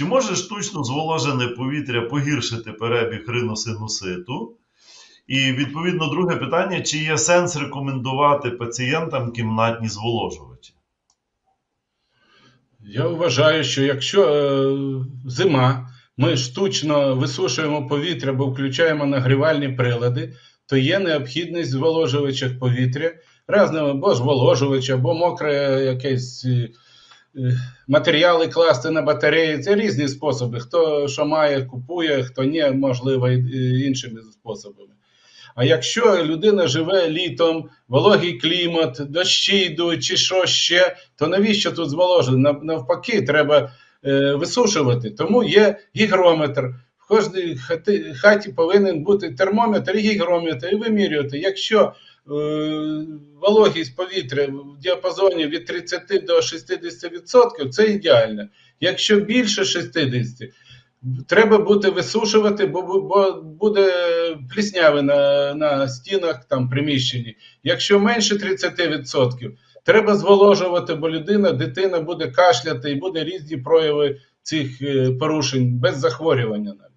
Чи може штучно зволожене повітря погіршити перебіг риносинуситу? І відповідно друге питання: чи є сенс рекомендувати пацієнтам кімнатні зволожувачі? Я вважаю, що якщо е, зима, ми штучно висушуємо повітря, бо включаємо нагрівальні прилади, то є необхідність в зволожувачах повітря, разними, або зволожувач, або мокре якесь е, матеріали класти на батареї. Це різні способи. Хто що має, купує, хто ні, можливо, іншими способами. А якщо людина живе літом, вологий клімат, дощі йдуть чи що ще, то навіщо тут зволожити? Навпаки, треба е, висушувати. Тому є гігрометр. В кожній хати, хаті повинен бути термометр і гігрометр, і вимірювати. Якщо е, вологість повітря в діапазоні від 30 до 60%, це ідеально. Якщо більше 60%, Треба буде висушувати, бо, бо- буде плісняви на, на стінах там приміщенні. Якщо менше 30%, треба зволожувати, бо людина, дитина буде кашляти і буде різні прояви цих е, порушень без захворювання. навіть.